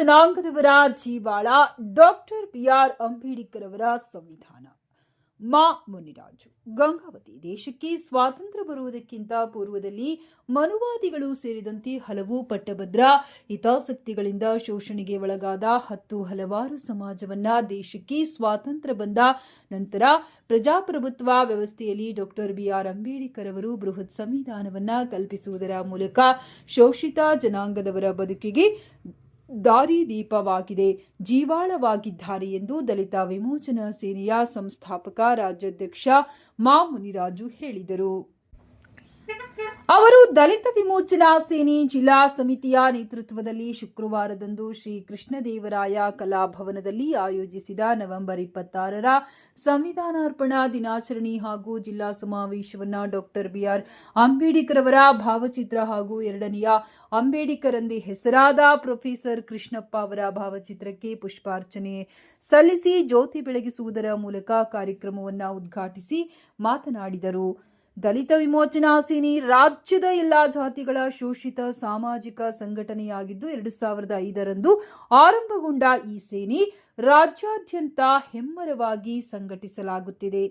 ಜನಾಂಗದವರ ಜೀವಾಳ doctor B R Ambedkar ಅವರ ಸಂವಿಧಾನ. ಮಾ. ಮುನಿರಾಜು, ಗಂಗಾವತಿ ದೇಶಕ್ಕೆ ಸ್ವಾತಂತ್ರ್ಯ ಬರುವುದಕ್ಕಿಂತ ಪೂರ್ವದಲ್ಲಿ ಮನುವಾದಿಗಳು ಸೇರಿದಂತೆ ಹಲವು ಪಟ್ಟಭದ್ರ ಹಿತಾಸಕ್ತಿಗಳಿಂದ ಶೋಷಣೆಗೆ ಒಳಗಾದ ಹತ್ತು ಹಲವಾರು ಸಮಾಜವನ್ನ ದೇಶಕ್ಕೆ ಸ್ವಾತಂತ್ರ್ಯ ಬಂದ ನಂತರ ಪ್ರಜಾಪ್ರಭುತ್ವ ವ್ಯವಸ್ಥೆಯಲ್ಲಿ ಡಾಕ್ಟರ್ ಬಿಆರ್ ಅಂಬೇಡ್ಕರ್ ಅವರು ಬೃಹತ್ ಸಂವಿಧಾನವನ್ನ ಕಲ್ಪಿಸುವುದರ ಮೂಲಕ ಶೋಷಿತ ಜನಾಂಗದವರ ಬದುಕಿಗೆ ದಾರಿದೀಪವಾಗಿದೆ ಜೀವಾಳವಾಗಿದ್ದಾರೆ ಎಂದು ದಲಿತ ವಿಮೋಚನಾ ಸೇನೆಯ ಸಂಸ್ಥಾಪಕ ರಾಜ್ಯಾಧ್ಯಕ್ಷ ಮಾ ಮುನಿರಾಜು ಹೇಳಿದರು. ಅವರು ದಲಿತ ವಿಮೋಚನಾ ಸೇನೆ ಜಿಲ್ಲಾ ಸಮಿತಿಯ ನೇತೃತ್ವದಲ್ಲಿ ಶುಕ್ರವಾರದಂದು ಶ್ರೀ ಕೃಷ್ಣದೇವರಾಯ ಕಲಾಭವನದಲ್ಲಿ ಆಯೋಜಿಸಿದ ನವೆಂಬರ್ ಇಪ್ಪತ್ತಾರರ ಸಂವಿಧಾನಾರ್ಪಣಾ ದಿನಾಚರಣೆ ಹಾಗೂ ಜಿಲ್ಲಾ ಸಮಾವೇಶವನ್ನ ಡಾಕ್ಟರ್ ಬಿಆರ್ ಅಂಬೇಡ್ಕರ್ ಅವರ ಭಾವಚಿತ್ರ ಹಾಗೂ ಎರಡನೆಯ ಅಂಬೇಡ್ಕರ್ ಎಂದೇ ಹೆಸರಾದ ಪ್ರೊಫೆಸರ್ ಕೃಷ್ಣಪ್ಪ ಅವರ ಭಾವಚಿತ್ರಕ್ಕೆ ಪುಷ್ಪಾರ್ಚನೆ ಸಲ್ಲಿಸಿ ಜ್ಯೋತಿ ಬೆಳಗಿಸುವುದರ ಮೂಲಕ ಕಾರ್ಯಕ್ರಮವನ್ನು ಉದ್ಘಾಟಿಸಿ ಮಾತನಾಡಿದರು. ದಲಿತ ವಿಮೋಚನಾ ಸೇನೆ ರಾಜ್ಯದ ಎಲ್ಲಾ ಜಾತಿಗಳ ಶೋಷಿತ ಸಾಮಾಜಿಕ ಸಂಘಟನೆಯಾಗಿದ್ದು ಎರಡು ಸಾವಿರದ ಐದರಂದು ಆರಂಭಗೊಂಡ ಈ ಸೇನೆ ರಾಜ್ಯಾದ್ಯಂತ ಹೆಮ್ಮರವಾಗಿ ಸಂಘಟಿಸಲಾಗುತ್ತಿದೆ.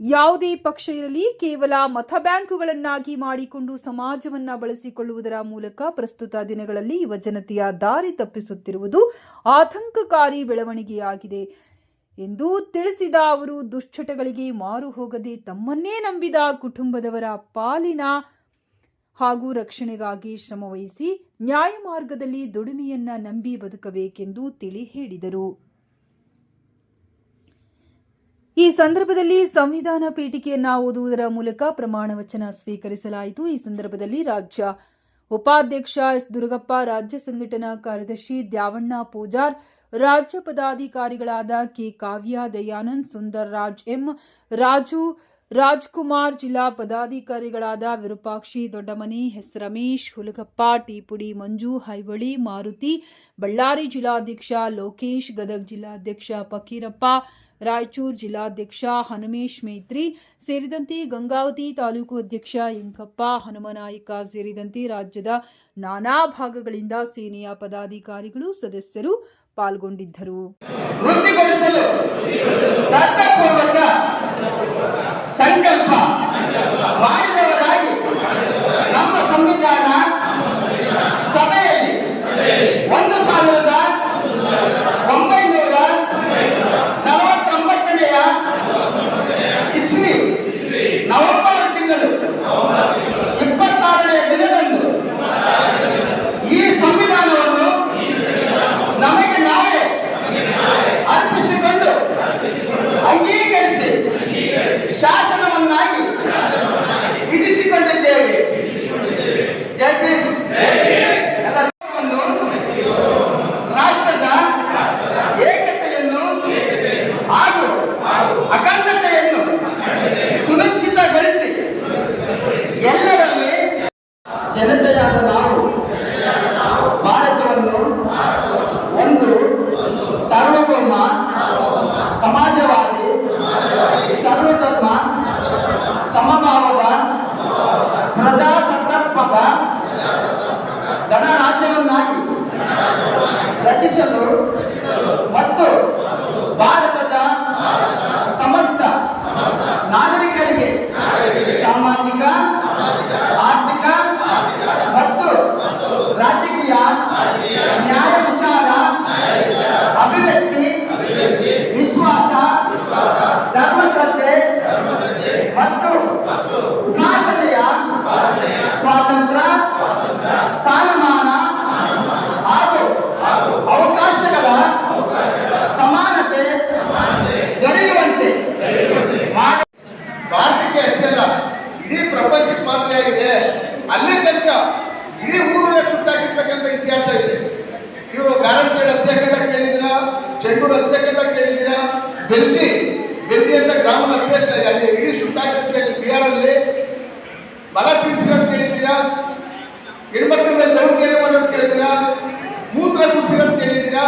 ಯಾವುದೇ ಪಕ್ಷ ಇರಲಿ, ಕೇವಲ ಮತ ಬ್ಯಾಂಕುಗಳನ್ನಾಗಿ ಮಾಡಿಕೊಂಡು ಸಮಾಜವನ್ನ ಬಳಸಿಕೊಳ್ಳುವುದರ ಮೂಲಕ ಪ್ರಸ್ತುತ ದಿನಗಳಲ್ಲಿ ಯುವಜನತೆಯ ದಾರಿ ತಪ್ಪಿಸುತ್ತಿರುವುದು ಆತಂಕಕಾರಿ ಬೆಳವಣಿಗೆಯಾಗಿದೆ. ಎಂದು ತಿಳಿಸಿದ ಅವರು, ದುಶ್ಚಟಗಳಿಗೆ ಮಾರು ಹೋಗದೆ ತಮ್ಮನ್ನೇ ನಂಬಿದ ಕುಟುಂಬದವರ ಪಾಲಿನ ಹಾಗೂ ರಕ್ಷಣೆಗಾಗಿ ಶ್ರಮವಹಿಸಿ ನ್ಯಾಯ ಮಾರ್ಗದಲ್ಲಿ ದುಡಿಮೆಯನ್ನ ನಂಬಿ ಬದುಕಬೇಕೆಂದು ತಿಳಿ ಹೇಳಿದರು. ಈ ಸಂದರ್ಭದಲ್ಲಿ ಸಂವಿಧಾನ ಪೀಠಿಕೆಯನ್ನ ಓದುವುದರ ಮೂಲಕ ಪ್ರಮಾಣ ವಚನ ಸ್ವೀಕರಿಸಲಾಯಿತು. ಈ ಸಂದರ್ಭದಲ್ಲಿ ರಾಜ್ಯ ಉಪಾಧ್ಯಕ್ಷ ಎಸ್ ದುರ್ಗಪ್ಪ, ರಾಜ್ಯ ಸಂಘಟನಾ ಕಾರ್ಯದರ್ಶಿ ದ್ಯಾವಣ್ಣ ಪೂಜಾರ್, ರಾಜ್ಯ ಪದಾಧಿಕಾರಿಗಳಾದ ಕೆ ಕಾವ್ಯ, ದಯಾನಂದ್, ಸುಂದರ್ ರಾಜ್, ಎಂ ರಾಜು, ರಾಜ್ಕುಮಾರ್, ಜಿಲ್ಲಾ ಪದಾಧಿಕಾರಿಗಳಾದ ವಿರೂಪಾಕ್ಷಿ, ದೊಡ್ಡಮನಿ, ಎಸ್ ರಮೇಶ್, ಹುಲಗಪ್ಪ, ಟೀಪುಡಿ, ಮಂಜು, ಹೈವಳಿ, ಮಾರುತಿ, ಬಳ್ಳಾರಿ ಜಿಲ್ಲಾಧ್ಯಕ್ಷ ಲೋಕೇಶ್, ಗದಗ್ ಜಿಲ್ಲಾಧ್ಯಕ್ಷ ಫಕೀರಪ್ಪ ರಾಯಚೂರು ಜಿಲ್ಲಾಧ್ಯಕ್ಷ ಹನುಮೇಶ್ ಮೇತ್ರಿ ಸೇರಿದಂತೆ ಗಂಗಾವತಿ ತಾಲೂಕು ಅಧ್ಯಕ್ಷ ಇಂಕಪ್ಪ ಹನುಮನಾಯಕ ಸೇರಿದಂತೆ ರಾಜ್ಯದ ನಾನಾ ಭಾಗಗಳಿಂದ ಸೇನೆಯ ಪದಾಧಿಕಾರಿಗಳು ಸದಸ್ಯರು ಪಾಲ್ಗೊಂಡಿದ್ದರು. ಸಂಕಲ್ಪ ಮಾಡಿದವರಾಗಿ ನಮ್ಮ ಸಂವಿಧಾನ ಚೆಂಡೂರು ಹತ್ಯಾಕಾಂಡ ಕೇಳಿದ್ದೀರಾ? ಬೆಲ್ಜಿ ಬೆಲ್ಜಿ ಅಂತ ಗ್ರಾಮದ ಅಧ್ಯಕ್ಷ ಅಲ್ಲಿ ಇಡೀ ಸುಟ್ಟಾಕಿರ್ತಾರೆ ಬಿಹಾರಲ್ಲಿ. ಬಲ ತಿಳಿಸಿರೋದು ಕೇಳಿದ್ದೀರಾ? ಹೆಣ್ಮಕ್ಳ ಮೇಲೆ ದೌರ್ಜನ್ಯ ಮಾಡೋದು ಕೇಳಿದ್ದೀರಾ? ಮೂತ್ರ ಕುಡಿಸಿರೋದು ಕೇಳಿದ್ದೀರಾ?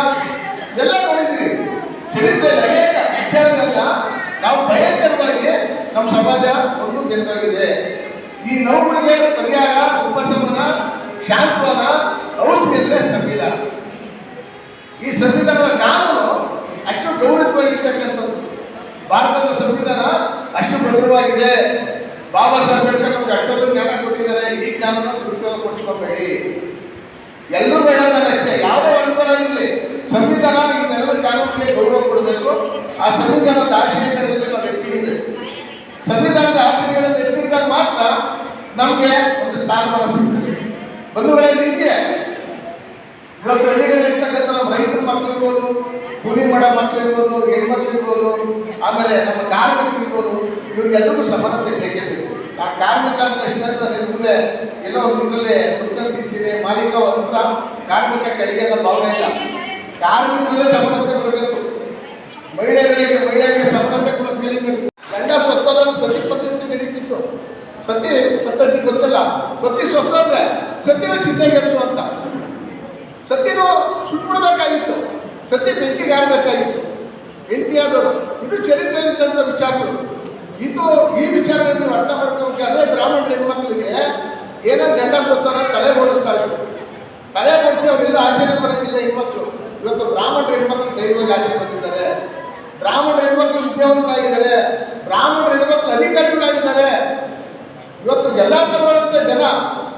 ಎಲ್ಲ ನೋಡಿದ್ದೀರಿ. ಚರಿತ್ರೆ ಅನೇಕ ವಿಚಾರಗಳನ್ನ ನಾವು ಭಯಂಕರವಾಗಿ ನಮ್ಮ ಸಮಾಜ ಒಂದು ಗೆದ್ದಾಗಿದೆ. ಈ ನೋವುಗಳಿಗೆ ಪರಿಹಾರ, ಉಪಶಮನ, ಶಾಂತ್ವನ ಔಷಧಿ ಅಂದರೆ ಸಂವಿಧಾನ. ಈ ಸಂವಿಧಾನದ ಕಾನೂನು ಗೌರವವಾಗಿರ್ತಕ್ಕಂಥದ್ದು ಭಾರತದ ಸಂವಿಧಾನ ಅಷ್ಟು ಭದ್ರವಾಗಿದೆ ಬಾಬಾ ಸಾಹೇಬ್ ಅಂಬೇಡ್ಕರ್ ನಮ್ಗೆ ಅಷ್ಟೊಂದು ಜ್ಞಾನ ಕೊಟ್ಟಿದ್ದಾರೆ. ಈ ಜ್ಞಾನನ ದುರುಪಯೋಗ ಪಡಿಸ್ಕೊಬೇಡಿ ಎಲ್ಲರೂ ಹೇಳೋದನ್ನ ಅಷ್ಟೇ, ಯಾವುದೇ ಅನುಕೂಲ ಇರಲಿ. ಸಂವಿಧಾನ ಇದನ್ನೆಲ್ಲ ಕಾನೂನಿಗೆ ಗೌರವ ಕೊಡಬೇಕು. ಆ ಸಂವಿಧಾನದ ಆಶಯಗಳಲ್ಲಿ ನಾವು ಸಂವಿಧಾನದ ಆಶಯಗಳನ್ನು ಎತ್ತಿದ್ದಾಗ ಮಾತ್ರ ನಮಗೆ ಒಂದು ಸ್ಥಾನಮಾನ ಸಿಗ್ತದೆ. ಬಂಧುಗಳೇ, ನಿಮಗೆ ಇವತ್ತು ಹಳ್ಳಿಗಳಲ್ಲಿ ಇರ್ತಕ್ಕಂಥ ನಮ್ಮ ರೈತರ ಮಕ್ಕಳು ಇರ್ಬೋದು, ಕೂಲಿ ಮಾಡೋ ಮಕ್ಕಳು ಇರ್ಬೋದು, ಹೆಣ್ಮಕ್ಳು ಇರ್ಬೋದು, ಆಮೇಲೆ ನಮ್ಮ ಕಾರ್ಮಿಕರು ಇರ್ಬೋದು, ಇವ್ರಿಗೆಲ್ಲರಿಗೂ ಸಮಾನತೆ ಬೇಕೇ ಬೇಕು. ಆ ಕಾರ್ಮಿಕ ಅಂತ ಎಷ್ಟು ಮುಂದೆ ಎಲ್ಲೋ ಊರಲ್ಲಿ ಕುತ್ಕೊಂಡು ಮಾಲೀಕ ಹತ್ರ ಕಾರ್ಮಿಕ ಕಡೆಗೆ ಅನ್ನೋ ಭಾವನೆ ಇಲ್ಲ. ಕಾರ್ಮಿಕರಲ್ಲೇ ಸಮಾನತೆ ಬರಬೇಕು ಮಹಿಳೆಯರಿಗೆ ಮಹಿಳೆಯರಿಗೆ ಸಮಾನತೆ ಕೂಡ ಬೀಳಬೇಕು ಗಂಡ ಸ್ವತ್ತದಲ್ಲಿ ಸತಿ ಪದ್ಧತಿ ನಡೀತಿತ್ತು. ಸತಿ ಪದ್ಧತಿ ಗೊತ್ತಿಲ್ಲ. ಪತಿ ಸ್ವತ್ತಂದ್ರೆ ಸತಿನ ಚಿಂತೆ ಅಂತ ಸತ್ಯನು ಸುಟ್ಬಿಡ್ಬೇಕಾಗಿತ್ತು ಸತ್ಯ ಬೆಂಕಿಗೆ ಆಗಬೇಕಾಗಿತ್ತು ಹೆಂಡತಿಯಾದವರು ಇದು ಚರಿತ್ರೆ ಚರಿತ್ರೆಯಲ್ಲಿದ್ದಂಥ ವಿಚಾರಗಳು. ಇದು ಈ ವಿಚಾರಗಳನ್ನು ಅರ್ಥ ಮಾಡ್ಕೋಬೇಕು ಅದೇ ಬ್ರಾಹ್ಮಣರ ಹೆಣ್ಮಕ್ಳಿಗೆ ಏನೋ ಗಂಡ ಸೋತಾರ ತಲೆ ಓಡಿಸ್ತಾ ಇದ್ರು ತಲೆ ಓಡಿಸಿ ಅವರೆಲ್ಲ ಆಚರಣೆ ಬರೋದಿಲ್ಲ ಹೆಣ್ಮಕ್ಳು. ಇವತ್ತು ಬ್ರಾಹ್ಮಣರ ಹೆಣ್ಮಕ್ಳು ಧೈರ್ಯವಾಗಿ ಆಚರಣೆ ಬಂದಿದ್ದಾರೆ ಬ್ರಾಹ್ಮಣರ ಹೆಣ್ಮಕ್ಳು ವಿದ್ಯಾವಂತರಾಗಿದ್ದಾರೆ. ಬ್ರಾಹ್ಮಣರ ಹೆಣ್ಮಕ್ಳು ಅಧಿಕಾರಿಗಳಾಗಿದ್ದಾರೆ. ಇವತ್ತು ಎಲ್ಲ ತರವಾದಂಥ ಜನ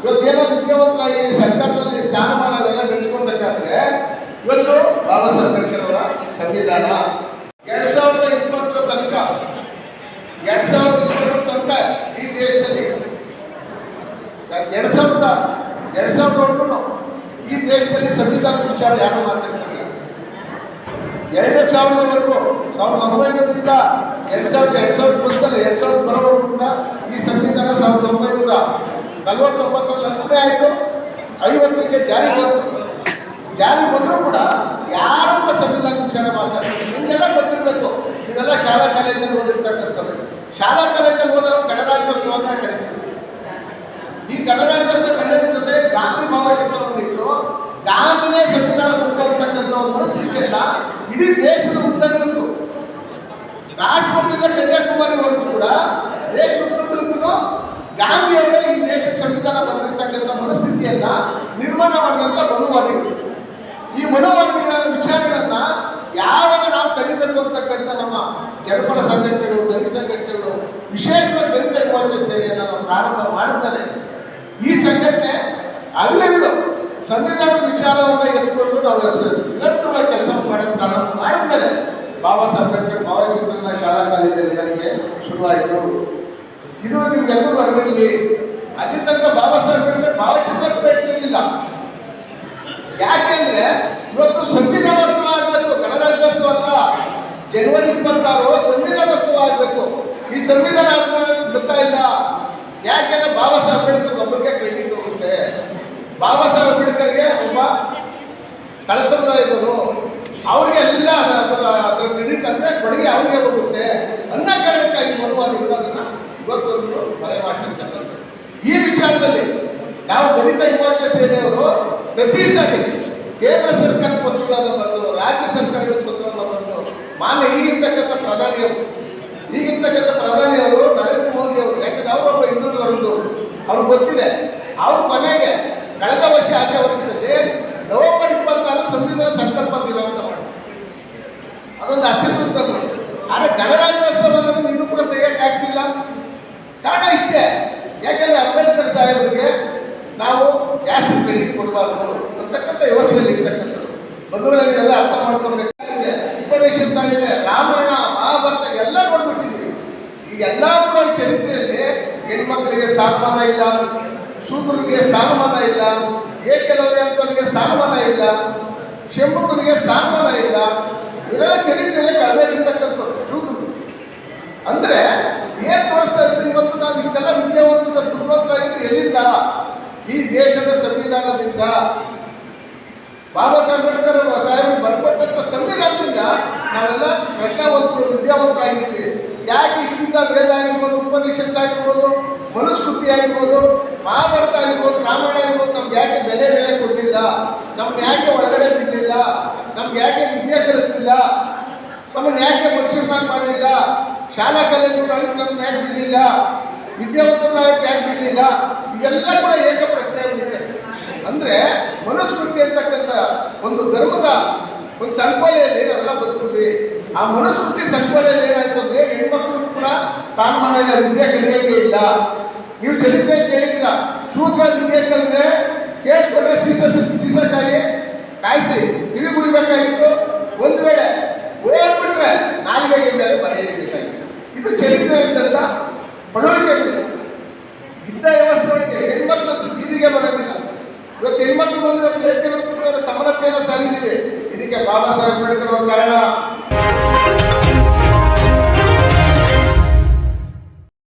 ಇವತ್ತು ಏನೋ ವಿದ್ಯಾವಂತರಾಗಿ ಸರ್ಕಾರದಲ್ಲಿ ಸ್ಥಾನಮಾನ ಎಲ್ಲ ಗಳಿಸ್ಕೊಳ್ಬೇಕಾದ್ರೆ ಇವತ್ತು ಬಾಬಾ ಸಾಹೇಬ್ ಅಂಬೇಡ್ಕರ್ ಅವರ ಸಂವಿಧಾನ ಎರಡ್ ಸಾವಿರದ ಇಪ್ಪತ್ತರ ತನಕ, ಎರಡ್ ಸಾವಿರದ ಇಪ್ಪತ್ತರ ತನಕ ಈ ದೇಶದಲ್ಲಿ, ಎರಡ್ ಸಾವಿರದ, ಎರಡ್ ಸಾವಿರದವರೆಗೂ ಈ ದೇಶದಲ್ಲಿ ಸಂವಿಧಾನ ವಿಚಾರ ಯಾರು ಮಾತಾಡ್ತಾರೆ ಎರಡು ಸಾವಿರದವರೆಗೂ ಸಾವಿರದ ಒಂಬೈನೂರಿಂದ ಎರಡು ಸಾವಿರದ ಎರಡು ಸಾವಿರದ ಇಪ್ಪತ್ತಲ್ಲಿ ಎರಡು ಸಾವಿರದ ಬರೋವರೆಗೂ ಕೂಡ ಈ ಸಂವಿಧಾನ ಸಾವಿರದ ಒಂಬೈನೂರ ನಲವತ್ತೊಂಬತ್ತರಲ್ಲಿ ಅನುಕೂಲ ಆಯಿತು. ಐವತ್ತಕ್ಕೆ ಜಾರಿ ಬಂತು. ಜಾರಿ ಬಂದರೂ ಕೂಡ ಯಾರೊಬ್ಬ ಸಂವಿಧಾನ ವಿಚಾರ ಮಾತಾಡ್ತಾರೆ, ನಿಮಗೆಲ್ಲ ಗೊತ್ತಿರಬೇಕು. ನೀವೆಲ್ಲ ಶಾಲಾ ಕಾಲೇಜಲ್ಲಿ ಓದಿರ್ತಕ್ಕಂಥದ್ದು ಶಾಲಾ ಕಾಲೇಜಲ್ಲಿ ಓದೋರು ಗಣರಾಜ್ಯೋತ್ಸವ ಅಂತ ಕರೀತೀವಿ. ಈ ಗಣರಾಜ್ಯೋತ್ಸವ ಕರೆಯೋದ್ರ ಗಾಂಧಿ ಭಾವಚಿತ್ರವನ್ನಿಟ್ಟು ಗಾಂಧಿನೇ ಸಂವಿಧಾನ ಕೊಟ್ಟಿರ್ತಕ್ಕಂಥ ಒಂದು ಮನಸ್ಥಿತಿಯನ್ನ ಇಡೀ ದೇಶದ ಉದ್ದಗಲಕ್ಕೂ ಕಾಶ್ಮೀರದಿಂದ ಕನ್ಯಾಕುಮಾರಿವರೆಗೂ ಕೂಡ ದೇಶ ಉದ್ದಗಲಕ್ಕೂ ಗಾಂಧಿಯವರೇ ಈ ದೇಶದ ಸಂವಿಧಾನ ಬಂದಿರತಕ್ಕಂಥ ಮನಸ್ಥಿತಿಯನ್ನ ನಿರ್ಮಾಣ ಈ ಮನೋವಾದಿಗಳ ವಿಚಾರಗಳನ್ನ ಯಾವಾಗ ನಾವು ಅಂತಕ್ಕಂಥ ನಮ್ಮ ಜನಪರ ಸಂಘಟನೆಗಳು, ದಲಿತ ಸಂಘಟನೆಗಳು, ವಿಶೇಷವಾಗಿ ದಲಿತ ಯುವಕರ ಸೇವೆಯನ್ನು ನಾವು ಪ್ರಾರಂಭ ಮಾಡಿದ್ಮೇಲೆ ಈ ಸಂಘಟನೆ ಅಲ್ಲಿಂದ ಸಂವಿಧಾನದ ವಿಚಾರವನ್ನು ಎತ್ಕೊಂಡು ನಾವು ನಿರಂತರವಾಗಿ ಕೆಲಸ ಮಾಡೋಕ್ಕೆ ಪ್ರಾರಂಭ ಮಾಡಿದ್ಮೇಲೆ ಬಾಬಾ ಸಾಹೇಬ್ ಅಂಬೇಡ್ಕರ್ ಭಾವಚಿತ್ರನ ಶಾಲಾ ಕಾಲೇಜಲ್ಲಿ ನನಗೆ ಶುರುವಾಯಿತು. ಇದು ನಿಮ್ಗೆಲ್ಲರೂ ಅರಿವಿರಲಿ ಅಲ್ಲಿ ತನಕ ಬಾಬಾ ಸಾಹೇಬ್ ಅಂಬೇಡ್ಕರ್ ಭಾವಚಿತ್ರ ಇಟ್ಟಿರಲಿಲ್ಲ ಯಾಕೆಂದ್ರೆ ಇವತ್ತು ಸಂವಿಧಾನೋತ್ಸವ ಆಗಬೇಕು ಗಣರಾಜ್ಯೋತ್ಸವ ಅಲ್ಲ. ಜನವರಿ ಇಪ್ಪತ್ತಾರು ಸಂವಿಧಾನೋತ್ಸವ ಆಗಬೇಕು. ಈ ಸಂವಿಧಾನ ಬಿಡ್ತಾ ಇಲ್ಲ? ಯಾಕೆಂದ್ರೆ ಬಾಬಾ ಸಾಹೇಬ್ ಅಂಬೇಡ್ಕರ್ ಒಬ್ಬರಿಗೆ ಕ್ರೆಡಿಟ್ ಹೋಗುತ್ತೆ. ಬಾಬಾ ಸಾಹೇಬ್ ಅಂಬೇಡ್ಕರ್ಗೆ ಒಬ್ಬ ಕಳಸಮುರಾಯದರು ಅವ್ರಿಗೆ ಎಲ್ಲ ಅದರ ಕ್ರೆಡಿಟ್ ಅಂದ್ರೆ ಕೊಡುಗೆ ಅವ್ರಿಗೆ ಹೋಗುತ್ತೆ. ಅನ್ನ ಕಾರಣಕ್ಕಾಗಿ ಮನುವಾದಿಗಳು ಅದನ್ನ ಮರೆ ಮಾಡಿರ್ತಕ್ಕಂಥದ್ದು ಈ ವಿಚಾರದಲ್ಲಿ ನಾವು ದಲಿತ ಹಿಮಾಚಲ ಸೇನೆಯವರು ಪ್ರತಿ ಸಾರಿ ಕೇಂದ್ರ ಸರ್ಕಾರ ಪತ್ರಗಳನ್ನು ಬಂದು, ರಾಜ್ಯ ಸರ್ಕಾರಗಳ ಪತ್ರಗಳನ್ನು ಬಂದು, ಮಾನ್ಯ ಈಗಿರ್ತಕ್ಕಂಥ ಪ್ರಧಾನಿಯವರು ಈಗಿರ್ತಕ್ಕಂಥ ಪ್ರಧಾನಿಯವರು ನರೇಂದ್ರ ಮೋದಿ ಅವರು, ಯಾಕಂದ್ರೆ ಅವರೊಬ್ಬ ಹಿಂದೂ ಬರೋದು ಅವ್ರಿಗೆ ಗೊತ್ತಿದೆ. ಅವರು ಕೊನೆಗೆ ಕಳೆದ ವರ್ಷ, ಆಚೆ ವರ್ಷದಲ್ಲಿ ನವೆಂಬರ್ ಇಪ್ಪತ್ತಾರು ಸಂವಿಧಾನ ಸಂಕಲ್ಪ ದಿನ ಅಂತ ಮಾಡಿ ಅದೊಂದು ಅಸ್ತಿತ್ವ ಆದರೆ ಗಣರಾಜ್ಯೋತ್ಸವವನ್ನು ಇನ್ನೂ ಕೂಡ ತೆಗೆಯೋಕ್ಕಾಗ್ತಿಲ್ಲ ಕಾರಣ ಇಷ್ಟೇ. ನಾವು ಗ್ಯಾಸ್ ಕ್ರೆಡಿಟ್ ಕೊಡಬಾರ್ದು ಅಂತಕ್ಕಂಥ ವ್ಯವಸ್ಥೆಯಲ್ಲಿ ಇರ್ತಕ್ಕಂಥದ್ದು. ಬಂಧುಗಳನ್ನೆಲ್ಲ ಎಲ್ಲ ಅರ್ಥ ಮಾಡ್ಕೊಳ್ಬೇಕಾಗಿದೆ. ಉಪನಿಷತ್ ಇದೆ ರಾಮಾಯಣ ಮಹಾಭಾರತ ಎಲ್ಲ ನೋಡ್ಬಿಟ್ಟಿದ್ದೀವಿ. ಈ ಎಲ್ಲ ಕೂಡ ಚರಿತ್ರೆಯಲ್ಲಿ ಹೆಣ್ಮಕ್ಳಿಗೆ ಸ್ಥಾನಮಾನ ಇಲ್ಲ, ಶೂದ್ರರಿಗೆ ಸ್ಥಾನಮಾನ ಇಲ್ಲ, ಏಕಲವ್ಯ ಅಂತವರಿಗೆ ಸ್ಥಾನಮಾನ ಇಲ್ಲ ಶಂಭುಕನಿಗೆ ಸ್ಥಾನಮಾನ ಇಲ್ಲ. ಇವರೆಲ್ಲ ಚರಿತ್ರೆಯಲ್ಲಿ ಕಳೆದಿರ್ತಕ್ಕಂಥವ್ರು ಶೂದ್ರರು. ಅಂದ್ರೆ ಏನ್ ತೋರಿಸ್ತಾ ಇದ್ದೀವಿ ಇವತ್ತು ನಾವು ಇಷ್ಟೆಲ್ಲ ವಿದ್ಯಾವಂತ ಬುದ್ಧಿವಂತ ಎಲ್ಲಿಂದ? ಈ ದೇಶದ ಸಂವಿಧಾನದಿಂದ ಬಾಬಾ ಸಾಹೇಬ್ ಅಂಬೇಡ್ಕರ್ ಸಾಹೇಬ್ ಬರ್ಕೊಟ್ಟಂತ ಸಂವಿಧಾನದಿಂದ ನಾವೆಲ್ಲ ಪ್ರಜ್ಞಾವಂತರು ವಿದ್ಯಾವಂತರಾಗಿದ್ದೀವಿ. ಯಾಕೆ ಇಷ್ಟಿಂದ ವೇದ ಆಗಿರ್ಬೋದು ಉಪನಿಷತ್ ಆಗಿರ್ಬೋದು, ಮನುಸ್ಮೃತಿ ಆಗಿರ್ಬೋದು, ಮಹಾಭಾರತ ಆಗಿರ್ಬೋದು, ರಾಮಾಯಣ ಆಗಿರ್ಬೋದು, ನಮ್ಗೆ ಯಾಕೆ ಬೆಲೆ ಬೆಲೆ ಕೊಡಲಿಲ್ಲ? ನಮ್ಗೆ ಯಾಕೆ ಒಳಗಡೆ ಬಿಡಲಿಲ್ಲ? ನಮ್ಗೆ ಯಾಕೆ ವಿದ್ಯೆ ಕಲಿಸ್ಲಿಲ್ಲ? ನಮ್ಮನ್ನು ಯಾಕೆ ಮನುಷ್ಯರನ್ನಾಗಿ ಮಾಡಲಿಲ್ಲ? ಶಾಲಾ ಕಾಲೇಜುಗಳಿಗೆ ನಮ್ಮನ್ನು ಯಾಕೆ ಬಿಡಲಿಲ್ಲ? ವಿದ್ಯಾವಂತರನ್ನಾಗಿ ಯಾಕೆ ಬಿಡಲಿಲ್ಲ? ಇವೆಲ್ಲ ಕೂಡ ಏಕ ಪ್ರಶ್ನೆ ಇದೆ ಅಂದ್ರೆ ಮನುಸ್ಮೃತಿ ಅಂತಕ್ಕಂಥ ಒಂದು ಧರ್ಮದ ಒಂದು ಸಂಕೋಲೆಯಲ್ಲಿ ನಾವೆಲ್ಲ ಬದುಕಿದ್ವಿ ಆ ಮನುಸ್ಮೃತಿ ಸಂಕೋಲೆಯಲ್ಲಿ ಏನಾಯ್ತು ಅಂದ್ರೆ ಹೆಣ್ಮಕ್ಳು ಕೂಡ ಸ್ಥಾನಮಾನ ಇಲ್ಲ ವಿದ್ಯೆ ಕಲಿಯಂಗೆ ಇಲ್ಲ. ನೀವು ಚಲಿಕೆ ಕೇಳಿದ್ದೀರ? ಸೂತ್ರ ವಿದ್ಯೆ ಕಲಿದ್ರೆ ಕೇಳಿಸ್ಕೊಂಡ್ರೆ ಸೀಸ ಸೀಸಕ್ಕಾಗಿ ಕಾಯಿಸಿ ಕಿವಿ ಉಳಿಬೇಕಾಗಿತ್ತು ಒಂದು ವೇಳೆ